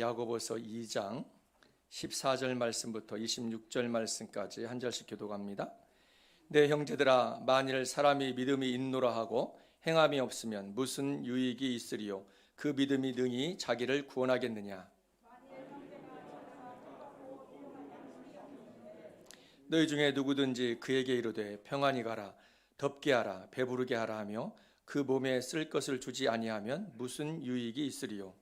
야고보서 2장 14절 말씀부터 26절 말씀까지 한 절씩 교독합니다. 내 형제들아 만일 사람이 믿음이 있노라 하고 행함이 없으면 무슨 유익이 있으리요? 그 믿음이 능히 자기를 구원하겠느냐? 너희 중에 누구든지 그에게 이르되 평안히 가라 덥게 하라 배부르게 하라 하며 그 몸에 쓸 것을 주지 아니하면 무슨 유익이 있으리요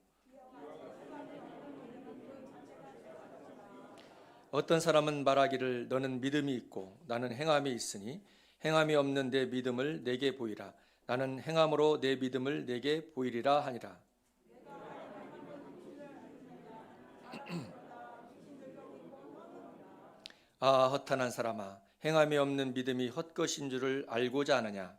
어떤 사람은 말하기를 너는 믿음이 있고 나는 행함이 있으니 행함이 없는 내 믿음을 내게 보이라. 나는 행함으로 내 믿음을 내게 보이리라 하니라. 아 허탄한 사람아 행함이 없는 믿음이 헛것인 줄을 알고자 하느냐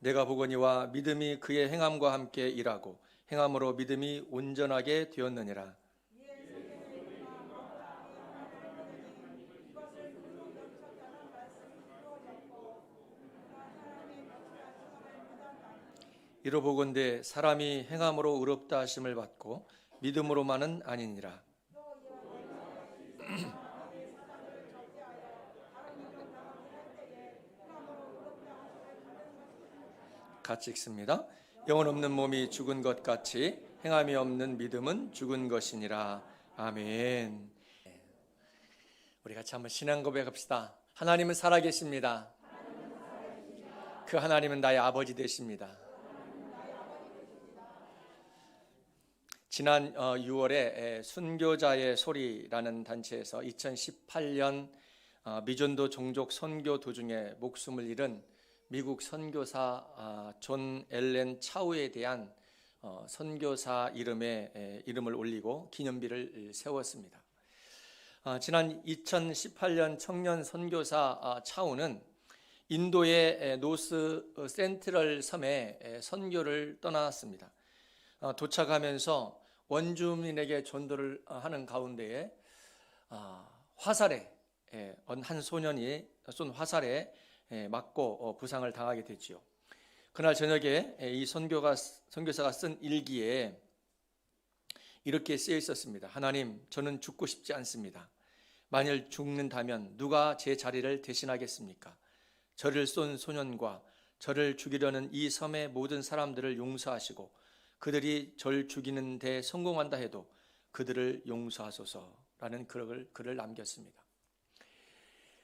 내가 보거니와 믿음이 그의 행함과 함께 일하고 행함으로 믿음이 온전하게 되었느니라. 이로 보건대 사람이 행함으로 의롭다 하심을 받고 믿음으로만은 아니니라 같이 읽습니다. 영혼 없는 몸이 죽은 것 같이 행함이 없는 믿음은 죽은 것이니라. 아멘. 우리 같이 한번 신앙 고백합시다. 하나님은 살아계십니다. 그 하나님은 나의 아버지 되십니다. 지난 6월에 순교자의 소리라는 단체에서 2018년 어, 미전도 종족 선교 도중에 목숨을 잃은 미국 선교사 아, 존 엘렌 차우에 대한 어, 선교사 이름에 이름을 올리고 기념비를 세웠습니다. 아, 지난 2018년 청년 선교사 아, 차우는 인도의 노스 센트럴 섬에 선교를 떠났습니다. 어, 도착하면서 원주민에게 전도를 하는 가운데에 화살에 한 소년이 쏜 화살에 맞고 어, 부상을 당하게 됐지요. 그날 저녁에 이 선교가 선교사가 쓴 일기에 이렇게 쓰여 있었습니다. 하나님, 저는 죽고 싶지 않습니다. 만일 죽는다면 누가 제 자리를 대신하겠습니까? 저를 쏜 소년과 저를 죽이려는 이 섬의 모든 사람들을 용서하시고 그들이 절 죽이는 데 성공한다 해도 그들을 용서하소서라는 글을, 글을 남겼습니다.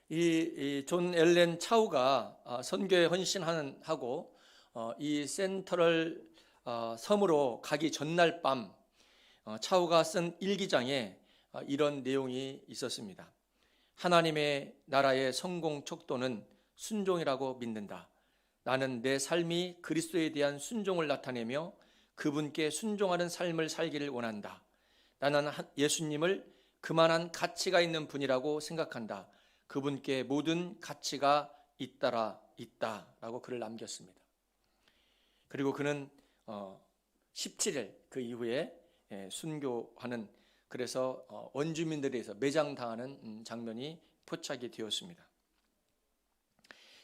이존 엘렌 차우가 어, 선교에 헌신하고 어, 이 센터럴 어, 섬으로 가기 전날 밤 차우가 쓴 일기장에 이런 내용이 있었습니다. 하나님의 나라의 성공 척도는 순종이라고 믿는다. 나는 내 삶이 그리스도에 대한 순종을 나타내며 그분께 순종하는 삶을 살기를 원한다. 나는 예수님을 그만한 가치가 있는 분이라고 생각한다. 그분께 모든 가치가 있다라 있다라고 글을 남겼습니다. 그리고 그는 17일 어, 그 이후에 예, 순교하는 그래서 어, 원주민들에 의해서 매장당하는 음, 장면이 포착이 되었습니다.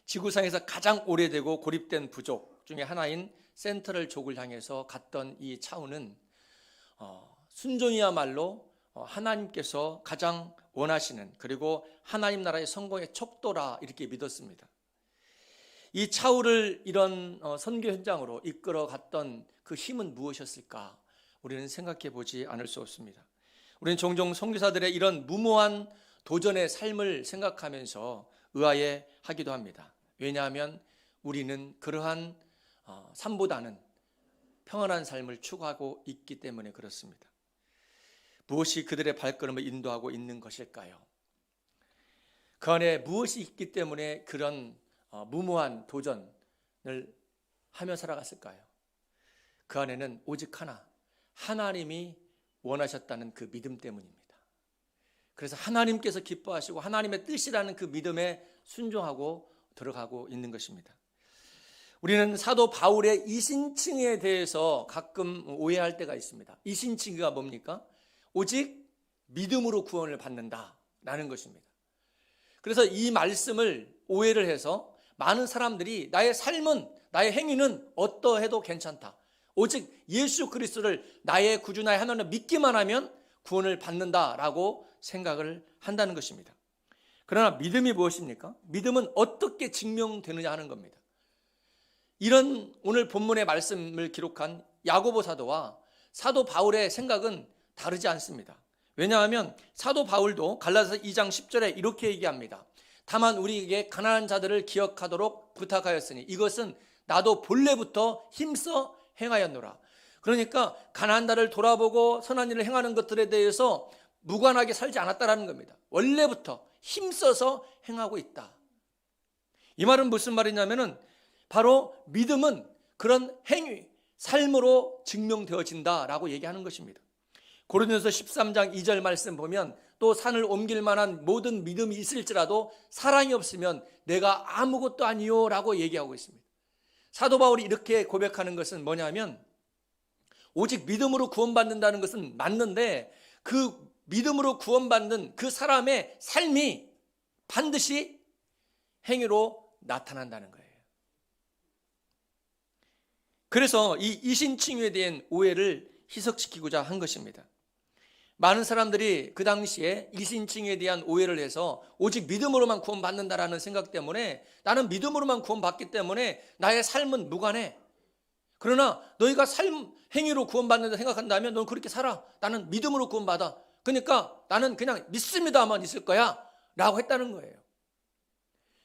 지구상에서 가장 오래되고 고립된 부족 중에 하나인 센트럴 족을 향해서 갔던 이 차우는 어, 순종이야말로 하나님께서 가장 원하시는 그리고 하나님 나라의 성공의 척도라 이렇게 믿었습니다. 이 차우를 이런 어, 선교 현장으로 이끌어 갔던 그 힘은 무엇이었을까? 우리는 생각해 보지 않을 수 없습니다. 우리는 종종 선교사들의 이런 무모한 도전의 삶을 생각하면서 의아해 하기도 합니다. 왜냐하면 우리는 그러한 어, 삶보다는 평안한 삶을 추구하고 있기 때문에 그렇습니다. 무엇이 그들의 발걸음을 인도하고 있는 것일까요? 그 안에 무엇이 있기 때문에 그런 어, 무모한 도전을 하며 살아갔을까요? 그 안에는 오직 하나, 하나님이 원하셨다는 그 믿음 때문입니다. 그래서 하나님께서 기뻐하시고 하나님의 뜻이라는 그 믿음에 순종하고 들어가고 있는 것입니다. 우리는 사도 바울의 이신칭에 대해서 가끔 오해할 때가 있습니다. 이신칭가 뭡니까? 오직 믿음으로 구원을 받는다라는 것입니다. 그래서 이 말씀을 오해를 해서 많은 사람들이 나의 삶은 나의 행위는 어떠해도 괜찮다. 오직 예수 그리스도를 나의 구주 나의 하나님 믿기만 하면 구원을 받는다라고 생각을 한다는 것입니다. 그러나 믿음이 무엇입니까? 믿음은 어떻게 증명되느냐 하는 겁니다. 이런 오늘 본문의 말씀을 기록한 야고보 사도와 사도 바울의 생각은 다르지 않습니다. 왜냐하면 사도 바울도 갈라서 2장 10절에 이렇게 얘기합니다. 다만 우리에게 가난한 자들을 기억하도록 부탁하였으니 이것은 나도 본래부터 힘써 행하였노라. 그러니까 가난한 자를 돌아보고 선한 일을 행하는 것들에 대해서 무관하게 살지 않았다라는 겁니다. 원래부터 힘써서 행하고 있다. 이 말은 무슨 말이냐면은 바로 믿음은 그런 행위, 삶으로 증명되어진다라고 얘기하는 것입니다. 고린도서 13장 2절 말씀 보면 또 산을 옮길 만한 모든 믿음이 있을지라도 사랑이 없으면 내가 아무것도 아니요라고 얘기하고 있습니다. 사도 바울이 이렇게 고백하는 것은 뭐냐면 오직 믿음으로 구원받는다는 것은 맞는데 그 믿음으로 구원받는 그 사람의 삶이 반드시 행위로 나타난다는 거예요. 그래서 이 이신칭유에 대한 오해를 희석시키고자 한 것입니다. 많은 사람들이 그 당시에 이신칭에 대한 오해를 해서 오직 믿음으로만 구원받는다라는 생각 때문에 나는 믿음으로만 구원받기 때문에 나의 삶은 무관해. 그러나 너희가 삶 행위로 구원받는다 생각한다면 넌 그렇게 살아. 나는 믿음으로 구원받아. 그러니까 나는 그냥 믿습니다만 있을 거야. 라고 했다는 거예요.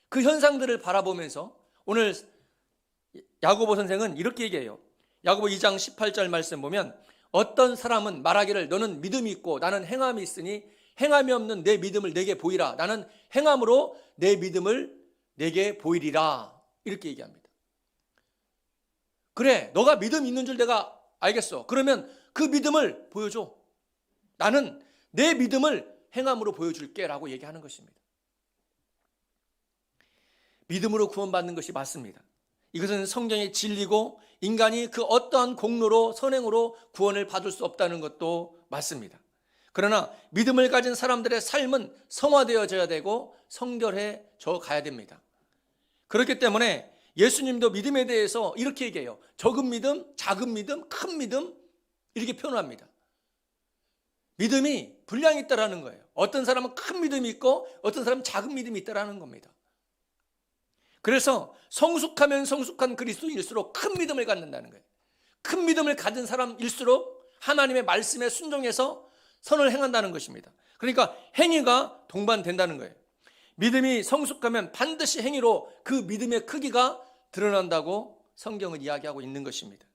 그 현상들을 바라보면서 오늘 야고보 선생은 이렇게 얘기해요. 야고보 2장 18절 말씀 보면 어떤 사람은 말하기를 너는 믿음이 있고 나는 행함이 있으니 행함이 없는 내 믿음을 내게 보이라. 나는 행함으로 내 믿음을 내게 보이리라. 이렇게 얘기합니다. 그래, 너가 믿음 있는 줄 내가 알겠어. 그러면 그 믿음을 보여줘. 나는 내 믿음을 행함으로 보여줄게 라고 얘기하는 것입니다. 믿음으로 구원받는 것이 맞습니다. 이것은 성경의 진리고 인간이 그 어떠한 공로로 선행으로 구원을 받을 수 없다는 것도 맞습니다. 그러나 믿음을 가진 사람들의 삶은 성화되어져야 되고 성결해져 가야 됩니다. 그렇기 때문에 예수님도 믿음에 대해서 이렇게 얘기해요. 적은 믿음, 작은 믿음, 큰 믿음 이렇게 표현합니다. 믿음이 분량이 있다라는 거예요. 어떤 사람은 큰 믿음이 있고 어떤 사람은 작은 믿음이 있다라는 겁니다. 그래서 성숙하면 성숙한 그리스도인일수록 큰 믿음을 갖는다는 거예요. 큰 믿음을 가진 사람일수록 하나님의 말씀에 순종해서 선을 행한다는 것입니다. 그러니까 행위가 동반된다는 거예요. 믿음이 성숙하면 반드시 행위로 그 믿음의 크기가 드러난다고 성경은 이야기하고 있는 것입니다.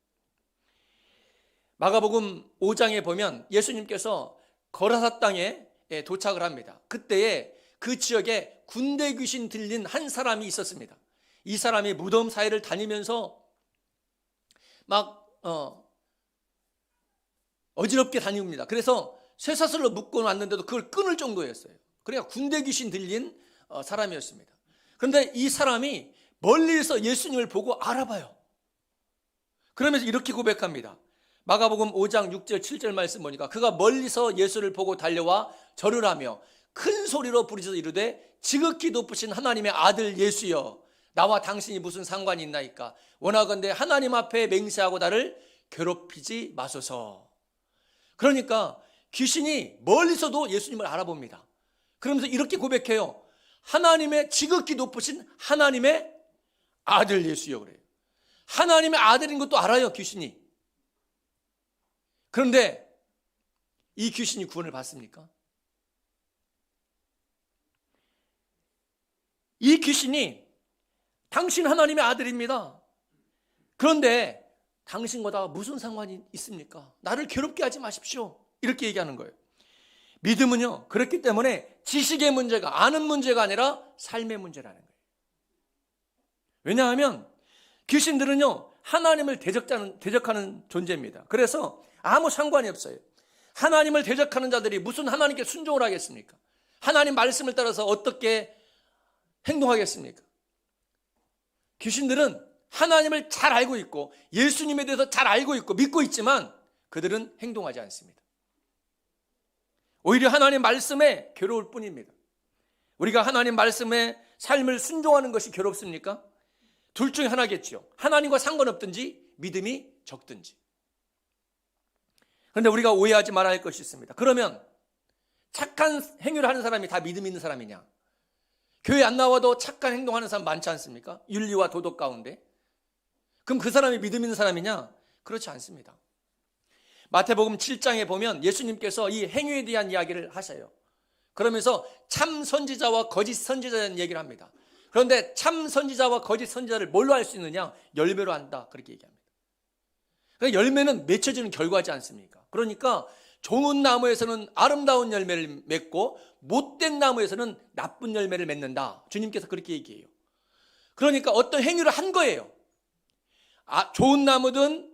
마가복음 5장에 보면 예수님께서 거라사 땅에 도착을 합니다. 그때에 그 지역에 군대 귀신 들린 한 사람이 있었습니다. 이 사람이 무덤 사이를 다니면서 막 어, 어지럽게 다닙니다. 그래서 쇠사슬로 묶고 왔는데도 그걸 끊을 정도였어요. 그러니까 군대 귀신 들린 어, 사람이었습니다. 그런데 이 사람이 멀리서 예수님을 보고 알아봐요. 그러면서 이렇게 고백합니다. 마가복음 5장 6절 7절 말씀 보니까 그가 멀리서 예수를 보고 달려와 절을 하며 큰 소리로 부르짖어 이르되 지극히 높으신 하나님의 아들 예수여 나와 당신이 무슨 상관이 있나이까? 원하건대 하나님 앞에 맹세하고 나를 괴롭히지 마소서. 그러니까 귀신이 멀리서도 예수님을 알아봅니다. 그러면서 이렇게 고백해요. 하나님의 지극히 높으신 하나님의 아들 예수여 그래요 하나님의 아들인 것도 알아요 귀신이. 그런데 이 귀신이 구원을 받습니까? 이 귀신이 당신 하나님의 아들입니다. 그런데 당신과 무슨 상관이 있습니까? 나를 괴롭게 하지 마십시오. 이렇게 얘기하는 거예요. 믿음은요, 그렇기 때문에 지식의 문제가, 아는 문제가 아니라 삶의 문제라는 거예요. 왜냐하면 귀신들은요, 하나님을 대적하는, 대적하는 존재입니다. 그래서 아무 상관이 없어요. 하나님을 대적하는 자들이 무슨 하나님께 순종을 하겠습니까? 하나님 말씀을 따라서 어떻게 행동하겠습니까? 귀신들은 하나님을 잘 알고 있고 예수님에 대해서 잘 알고 있고 믿고 있지만 그들은 행동하지 않습니다. 오히려 하나님 말씀에 괴로울 뿐입니다. 우리가 하나님 말씀에 삶을 순종하는 것이 괴롭습니까? 둘 중에 하나겠죠. 하나님과 상관없든지 믿음이 적든지. 그런데 우리가 오해하지 말아야 할 것이 있습니다. 그러면 착한 행위를 하는 사람이 다 믿음 있는 사람이냐? 교회 안 나와도 착한 행동하는 사람 많지 않습니까? 윤리와 도덕 가운데. 그럼 그 사람이 믿음 있는 사람이냐? 그렇지 않습니다. 마태복음 7장에 보면 예수님께서 이 행위에 대한 이야기를 하셔요. 그러면서 참 선지자와 거짓 선지자라는 얘기를 합니다. 그런데 참 선지자와 거짓 선지자를 뭘로 할수 있느냐? 열매로 한다. 그렇게 얘기합니다. 그러니까 열매는 맺혀지는 결과지 않습니까? 그러니까 좋은 나무에서는 아름다운 열매를 맺고 못된 나무에서는 나쁜 열매를 맺는다. 주님께서 그렇게 얘기해요. 그러니까 어떤 행위를 한 거예요. 아, 좋은 나무든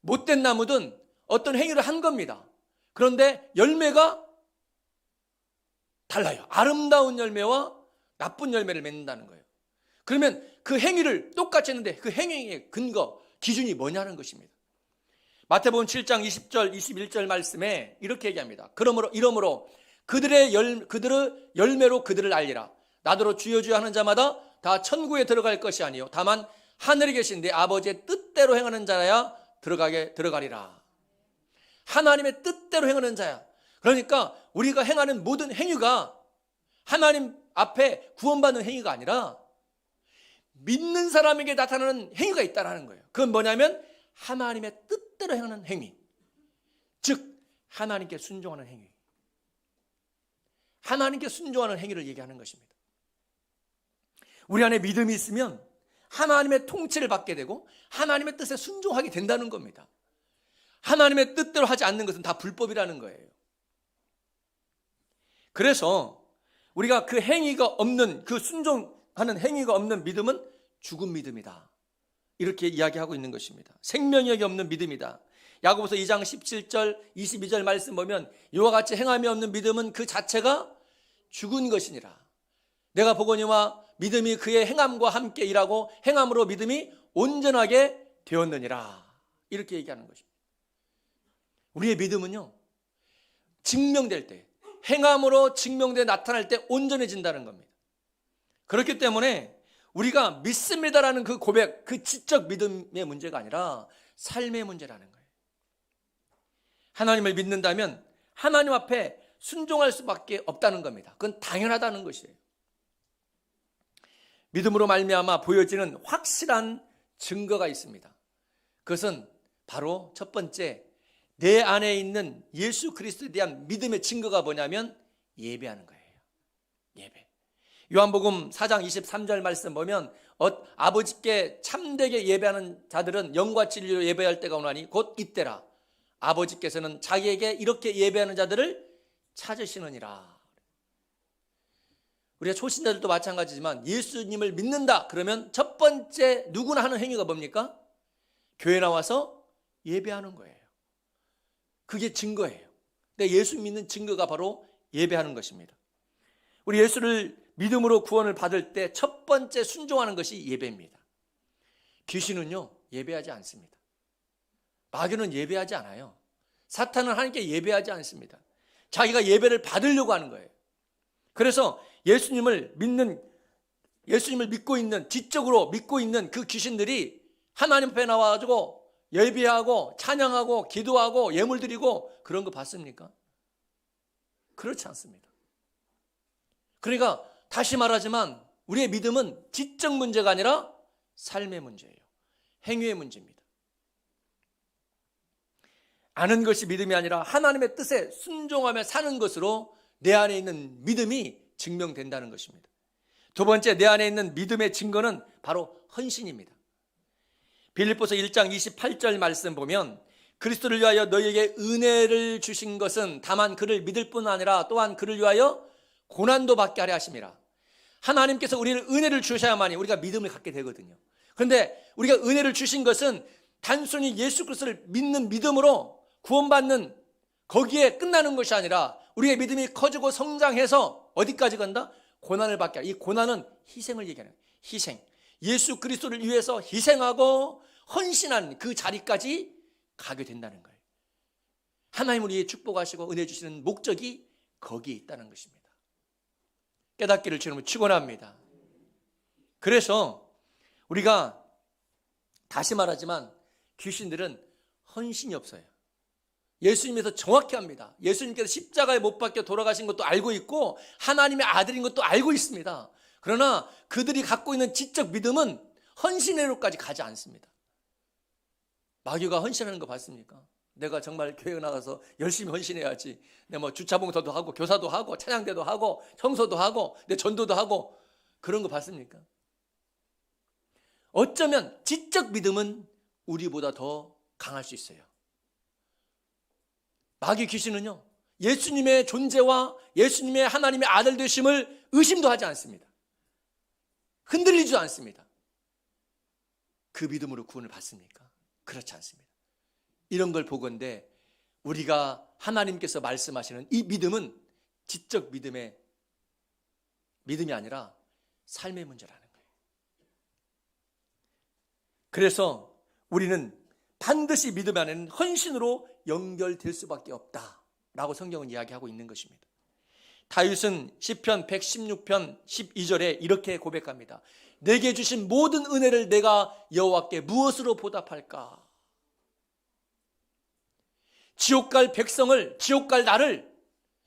못된 나무든 어떤 행위를 한 겁니다. 그런데 열매가 달라요. 아름다운 열매와 나쁜 열매를 맺는다는 거예요. 그러면 그 행위를 똑같이 했는데 그 행위의 근거, 기준이 뭐냐는 것입니다. 마태복음 7장 20절, 21절 말씀에 이렇게 얘기합니다. 그러므로 이러므로 그들의 열 그들의 열매로 그들을 알리라. 나더러 주여 주여 하는 자마다 다 천국에 들어갈 것이 아니요 다만 하늘에 계신 내 아버지의 뜻대로 행하는 자야 들어가게 들어가리라. 하나님의 뜻대로 행하는 자야. 그러니까 우리가 행하는 모든 행위가 하나님 앞에 구원받는 행위가 아니라 믿는 사람에게 나타나는 행위가 있다라는 거예요. 그건 뭐냐면 하나님의 뜻대로 행하는 행위. 즉 하나님께 순종하는 행위. 하나님께 순종하는 행위를 얘기하는 것입니다. 우리 안에 믿음이 있으면 하나님의 통치를 받게 되고 하나님의 뜻에 순종하게 된다는 겁니다. 하나님의 뜻대로 하지 않는 것은 다 불법이라는 거예요. 그래서 우리가 그 행위가 없는 그 순종하는 행위가 없는 믿음은 죽은 믿음이다. 이렇게 이야기하고 있는 것입니다. 생명력이 없는 믿음이다. 야고보서 2장 17절 22절 말씀 보면 이와 같이 행함이 없는 믿음은 그 자체가 죽은 것이니라. 내가 보거니와 믿음이 그의 행함과 함께 일하고 행함으로 믿음이 온전하게 되었느니라. 이렇게 얘기하는 것입니다. 우리의 믿음은요. 증명될 때 행함으로 증명돼 나타날 때 온전해진다는 겁니다. 그렇기 때문에 우리가 믿습니다라는 그 고백, 그 지적 믿음의 문제가 아니라 삶의 문제라는 거예요. 하나님을 믿는다면 하나님 앞에 순종할 수밖에 없다는 겁니다. 그건 당연하다는 것이에요. 믿음으로 말미암아 보여지는 확실한 증거가 있습니다. 그것은 바로 첫 번째 내 안에 있는 예수 그리스도에 대한 믿음의 증거가 뭐냐면 예배하는 거예요. 요한복음 4장 23절 말씀 보면 어, 아버지께 참되게 예배하는 자들은 영과 진리로 예배할 때가 오나니 곧 이때라. 아버지께서는 자기에게 이렇게 예배하는 자들을 찾으시느니라. 우리가 초신자들도 마찬가지지만 예수님을 믿는다 그러면 첫 번째 누구나 하는 행위가 뭡니까? 교회 나와서 예배하는 거예요. 그게 증거예요. 근데 예수 믿는 증거가 바로 예배하는 것입니다. 우리 예수를 믿음으로 구원을 받을 때 첫 번째 순종하는 것이 예배입니다. 귀신은요, 예배하지 않습니다. 마귀는 예배하지 않아요. 사탄은 하나님께 예배하지 않습니다. 자기가 예배를 받으려고 하는 거예요. 그래서 예수님을 믿는, 예수님을 믿고 있는, 지적으로 믿고 있는 그 귀신들이 하나님 앞에 나와가지고 예배하고 찬양하고 기도하고 예물 드리고 그런 거 봤습니까? 그렇지 않습니다. 그러니까 다시 말하지만 우리의 믿음은 지적 문제가 아니라 삶의 문제예요. 행위의 문제입니다. 아는 것이 믿음이 아니라 하나님의 뜻에 순종하며 사는 것으로 내 안에 있는 믿음이 증명된다는 것입니다. 두 번째 내 안에 있는 믿음의 증거는 바로 헌신입니다. 빌립보서 1장 28절 말씀 보면 그리스도를 위하여 너희에게 은혜를 주신 것은 다만 그를 믿을 뿐 아니라 또한 그를 위하여 고난도 받게 하려 하심이라. 하나님께서 우리를 은혜를 주셔야만이 우리가 믿음을 갖게 되거든요. 그런데 우리가 은혜를 주신 것은 단순히 예수 그리스도를 믿는 믿음으로 구원받는 거기에 끝나는 것이 아니라 우리의 믿음이 커지고 성장해서 어디까지 간다? 고난을 받게. 하이 고난은 희생을 얘기하는 거예요. 희생. 예수 그리스도를 위해서 희생하고 헌신한 그 자리까지 가게 된다는 거예요. 하나님 우리의 축복하시고 은혜 주시는 목적이 거기에 있다는 것입니다. 깨닫기를 주님은 축원합니다. 그래서 우리가 다시 말하지만 귀신들은 헌신이 없어요. 예수님에서 정확히 합니다. 예수님께서 십자가에 못 박혀 돌아가신 것도 알고 있고 하나님의 아들인 것도 알고 있습니다. 그러나 그들이 갖고 있는 지적 믿음은 헌신으로까지 가지 않습니다. 마귀가 헌신하는 거 봤습니까? 내가 정말 교회 나가서 열심히 헌신해야지. 내뭐 주차봉사도 하고 교사도 하고 찬양대도 하고 청소도 하고 내 전도도 하고 그런 거 봤습니까? 어쩌면 지적 믿음은 우리보다 더 강할 수 있어요. 마귀 귀신은요, 예수님의 존재와 예수님의 하나님의 아들 되심을 의심도 하지 않습니다. 흔들리지도 않습니다. 그 믿음으로 구원을 받습니까? 그렇지 않습니다. 이런 걸 보건대 우리가 하나님께서 말씀하시는 이 믿음은 지적 믿음의 믿음이 아니라 삶의 문제라는 거예요. 그래서 우리는 반드시 믿음 안에는 헌신으로 연결될 수밖에 없다라고 성경은 이야기하고 있는 것입니다. 다윗은 시편 116편 12절에 이렇게 고백합니다. 내게 주신 모든 은혜를 내가 여호와께 무엇으로 보답할까? 지옥 갈 백성을 지옥 갈 나를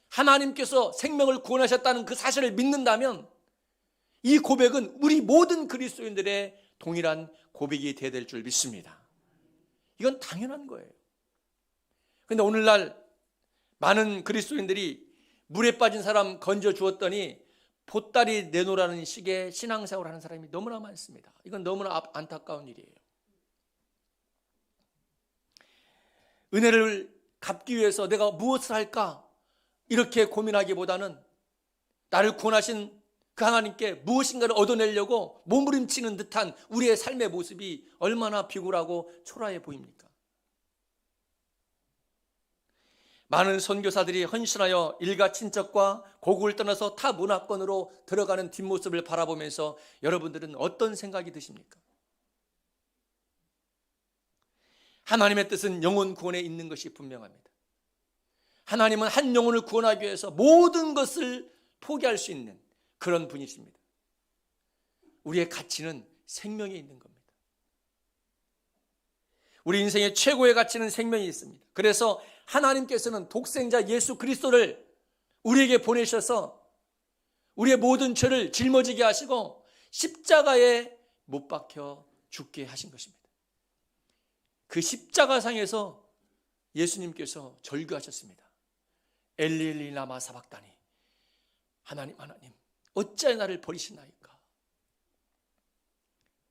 하나님께서 생명을 구원하셨다는 그 사실을 믿는다면 이 고백은 우리 모든 그리스도인들의 동일한 고백이 되어야 될 줄 믿습니다. 이건 당연한 거예요. 근데 오늘날 많은 그리스도인들이 물에 빠진 사람 건져 주었더니 보따리 내놓으라는 식의 신앙생활을 하는 사람이 너무나 많습니다. 이건 너무나 안타까운 일이에요. 은혜를 갚기 위해서 내가 무엇을 할까? 이렇게 고민하기보다는 나를 구원하신 그 하나님께 무엇인가를 얻어내려고 몸부림치는 듯한 우리의 삶의 모습이 얼마나 비굴하고 초라해 보입니까? 많은 선교사들이 헌신하여 일가 친척과 고국을 떠나서 타 문화권으로 들어가는 뒷모습을 바라보면서 여러분들은 어떤 생각이 드십니까? 하나님의 뜻은 영혼 구원에 있는 것이 분명합니다. 하나님은 한 영혼을 구원하기 위해서 모든 것을 포기할 수 있는 그런 분이십니다. 우리의 가치는 생명에 있는 겁니다. 우리 인생의 최고의 가치는 생명이 있습니다. 그래서 하나님께서는 독생자 예수 그리스도를 우리에게 보내셔서 우리의 모든 죄를 짊어지게 하시고 십자가에 못 박혀 죽게 하신 것입니다. 그 십자가상에서 예수님께서 절규하셨습니다. 엘리엘리 라마 사박다니 하나님 하나님 어찌 나를 버리시나이까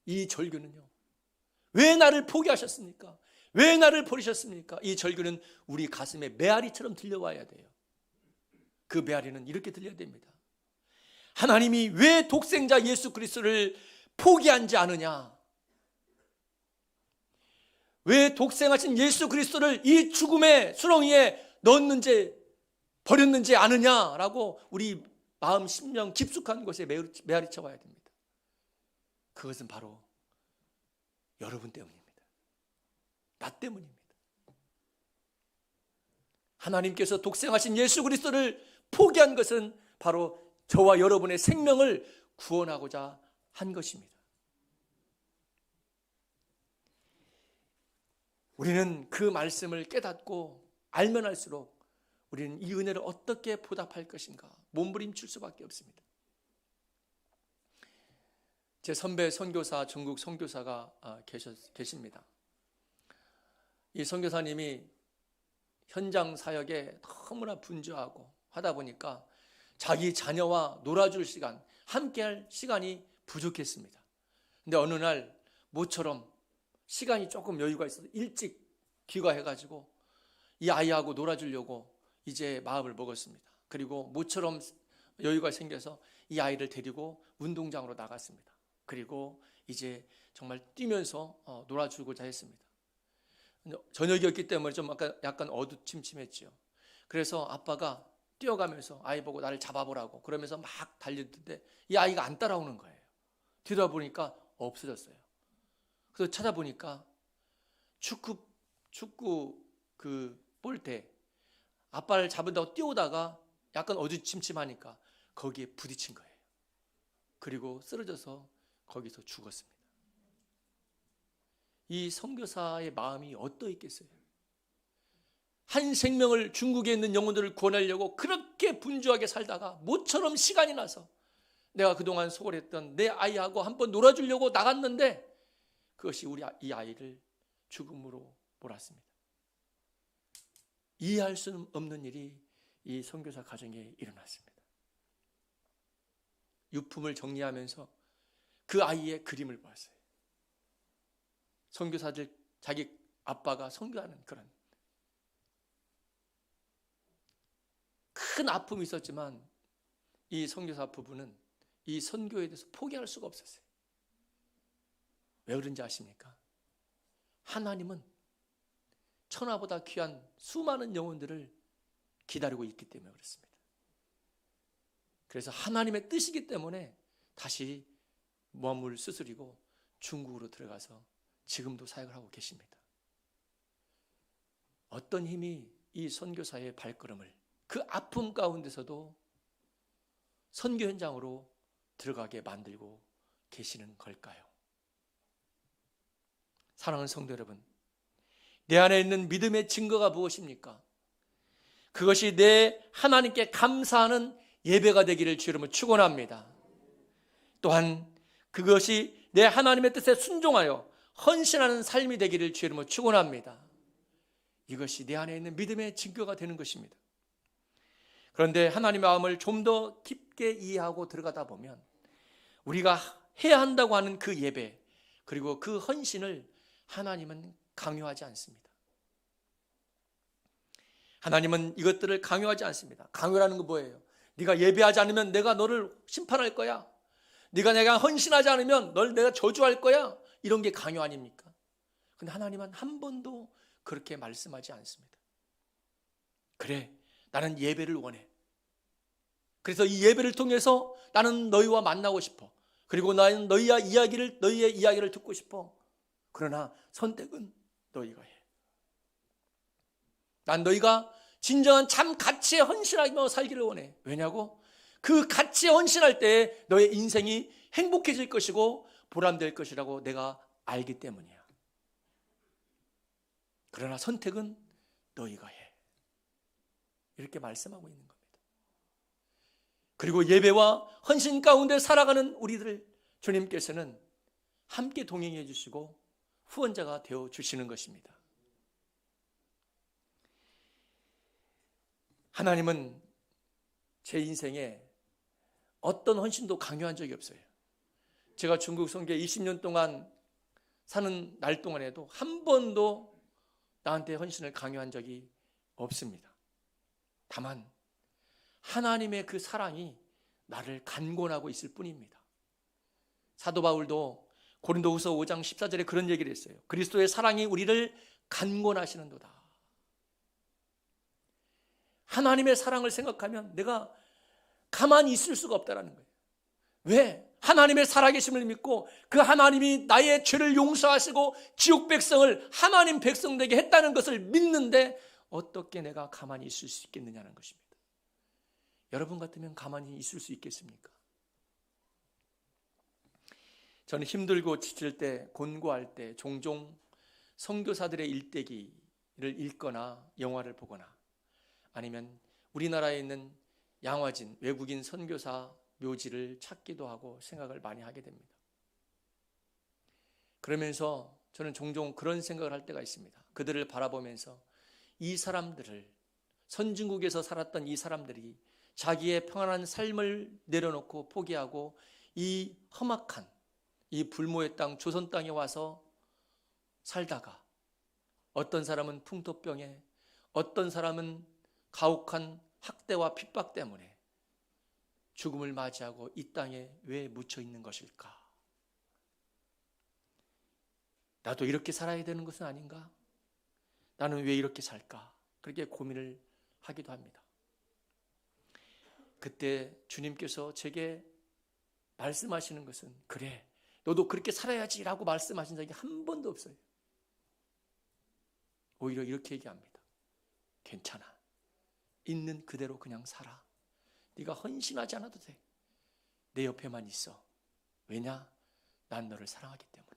이 절규는요 왜 나를 포기하셨습니까? 왜 나를 버리셨습니까? 이 절규는 우리 가슴에 메아리처럼 들려와야 돼요. 그 메아리는 이렇게 들려야 됩니다. 하나님이 왜 독생자 예수 그리스도를 포기한지 아느냐? 왜 독생하신 예수 그리스도를 이 죽음의 수렁이에 넣었는지 버렸는지 아느냐라고 우리 마음 심령 깊숙한 곳에 메아리쳐 봐야 됩니다. 그것은 바로 여러분 때문입니다. 나 때문입니다. 하나님께서 독생하신 예수 그리스도를 포기한 것은 바로 저와 여러분의 생명을 구원하고자 한 것입니다. 우리는 그 말씀을 깨닫고 알면 알수록 우리는 이 은혜를 어떻게 보답할 것인가 몸부림칠 수밖에 없습니다. 제 선배 선교사 전국 선교사가 아, 계십니다. 이 선교사님이 현장 사역에 너무나 분주하고 하다 보니까 자기 자녀와 놀아줄 시간, 함께할 시간이 부족했습니다. 근데 어느 날 모처럼 시간이 조금 여유가 있어서 일찍 귀가해가지고 이 아이하고 놀아주려고 이제 마음을 먹었습니다. 그리고 모처럼 여유가 생겨서 이 아이를 데리고 운동장으로 나갔습니다. 그리고 이제 정말 뛰면서 어, 놀아주고자 했습니다. 저녁이었기 때문에 좀 약간, 어두침침했죠. 그래서 아빠가 뛰어가면서 아이 보고 나를 잡아보라고 그러면서 막 달리는데 이 아이가 안 따라오는 거예요. 뒤돌아보니까 없어졌어요. 그래서 찾아보니까 축구 축구 그 볼때 아빠를 잡은다고 뛰어오다가 약간 어두침침하니까 거기에 부딪힌 거예요. 그리고 쓰러져서 거기서 죽었습니다. 이 선교사의 마음이 어떠했겠어요? 한 생명을 중국에 있는 영혼들을 구원하려고 그렇게 분주하게 살다가 모처럼 시간이 나서 내가 그동안 소홀했던 내 아이하고 한번 놀아주려고 나갔는데 그것이 우리 아- 이 아이를 죽음으로 몰았습니다. 이해할 수 없는 일이 이 선교사 가정에 일어났습니다. 유품을 정리하면서 그 아이의 그림을 보았어요. 선교사들 자기 아빠가 선교하는 그런 큰 아픔이 있었지만 이 선교사 부부는 이 선교에 대해서 포기할 수가 없었어요. 왜 그런지 아십니까? 하나님은 천하보다 귀한 수많은 영혼들을 기다리고 있기 때문에 그렇습니다. 그래서 하나님의 뜻이기 때문에 다시 몸을 수술이고 중국으로 들어가서 지금도 사역을 하고 계십니다. 어떤 힘이 이 선교사의 발걸음을 그 아픔 가운데서도 선교 현장으로 들어가게 만들고 계시는 걸까요? 사랑하는 성도 여러분, 내 안에 있는 믿음의 증거가 무엇입니까? 그것이 내 하나님께 감사하는 예배가 되기를 주름을 축원합니다. 또한 그것이 내 하나님의 뜻에 순종하여 헌신하는 삶이 되기를 주름을 축원합니다. 이것이 내 안에 있는 믿음의 증거가 되는 것입니다. 그런데 하나님의 마음을 좀 더 깊게 이해하고 들어가다 보면 우리가 해야 한다고 하는 그 예배 그리고 그 헌신을 하나님은 강요하지 않습니다. 하나님은 이것들을 강요하지 않습니다. 강요라는 건 뭐예요? 네가 예배하지 않으면 내가 너를 심판할 거야. 네가 내가 헌신하지 않으면 널 내가 저주할 거야. 이런 게 강요 아닙니까? 근데 하나님은 한 번도 그렇게 말씀하지 않습니다. 그래, 나는 예배를 원해. 그래서 이 예배를 통해서 나는 너희와 만나고 싶어. 그리고 나는 너희와 이야기를 너희의 이야기를 듣고 싶어. 그러나 선택은 너희가 해. 난 너희가 진정한 참 가치에 헌신하며 살기를 원해. 왜냐고? 그 가치에 헌신할 때 너의 인생이 행복해질 것이고 보람될 것이라고 내가 알기 때문이야. 그러나 선택은 너희가 해. 이렇게 말씀하고 있는 겁니다. 그리고 예배와 헌신 가운데 살아가는 우리들을 주님께서는 함께 동행해 주시고 후원자가 되어 주시는 것입니다. 하나님은 제 인생에 어떤 헌신도 강요한 적이 없어요. 제가 중국 선교에 20년 동안 사는 날 동안에도 한 번도 나한테 헌신을 강요한 적이 없습니다. 다만 하나님의 그 사랑이 나를 간곤하고 있을 뿐입니다. 사도 바울도 고린도후서 5장 14절에 그런 얘기를 했어요. 그리스도의 사랑이 우리를 간곤하시는도다. 하나님의 사랑을 생각하면 내가 가만히 있을 수가 없다라는 거예요. 왜? 하나님의 살아계심을 믿고 그 하나님이 나의 죄를 용서하시고 지옥 백성을 하나님 백성 되게 했다는 것을 믿는데 어떻게 내가 가만히 있을 수 있겠느냐는 것입니다. 여러분 같으면 가만히 있을 수 있겠습니까? 저는 힘들고 지칠 때, 곤고할 때 종종 선교사들의 일대기를 읽거나 영화를 보거나 아니면 우리나라에 있는 양화진 외국인 선교사 묘지를 찾기도 하고 생각을 많이 하게 됩니다. 그러면서 저는 종종 그런 생각을 할 때가 있습니다. 그들을 바라보면서 이 사람들을 선진국에서 살았던 이 사람들이 자기의 평안한 삶을 내려놓고 포기하고 이 험악한 이 불모의 땅 조선 땅에 와서 살다가 어떤 사람은 풍토병에 어떤 사람은 가혹한 학대와 핍박 때문에 죽음을 맞이하고 이 땅에 왜 묻혀 있는 것일까? 나도 이렇게 살아야 되는 것은 아닌가? 나는 왜 이렇게 살까? 그렇게 고민을 하기도 합니다. 그때 주님께서 제게 말씀하시는 것은 그래, 너도 그렇게 살아야지라고 말씀하신 적이 한 번도 없어요. 오히려 이렇게 얘기합니다. 괜찮아. 있는 그대로 그냥 살아. 네가 헌신하지 않아도 돼. 내 옆에만 있어. 왜냐? 난 너를 사랑하기 때문에.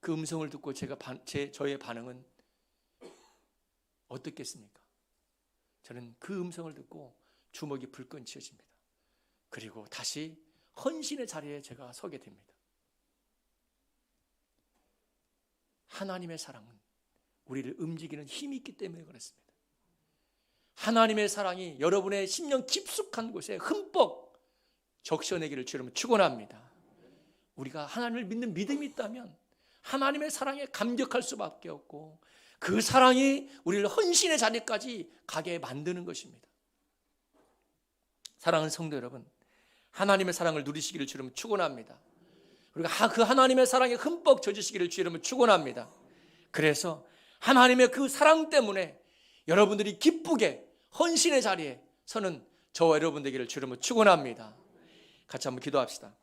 그 음성을 듣고 제가 반- 제 저의 반응은 어떻겠습니까? 저는 그 음성을 듣고 주먹이 불끈 쥐어집니다. 그리고 다시 헌신의 자리에 제가 서게 됩니다. 하나님의 사랑은 우리를 움직이는 힘이 있기 때문에 그렇습니다. 하나님의 사랑이 여러분의 심령 깊숙한 곳에 흠뻑 적셔내기를 주님은 축원합니다. 우리가 하나님을 믿는 믿음이 있다면 하나님의 사랑에 감격할 수밖에 없고 그 사랑이 우리를 헌신의 자리까지 가게 만드는 것입니다. 사랑하는 성도 여러분, 하나님의 사랑을 누리시기를 주님은 축원합니다. 그리고 하- 그 하나님의 사랑에 흠뻑 젖으시기를 주님은 축원합니다. 그래서 하나님의 그 사랑 때문에 여러분들이 기쁘게 헌신의 자리에 서는 저와 여러분 되기를 주님은 축원합니다. 같이 한번 기도합시다.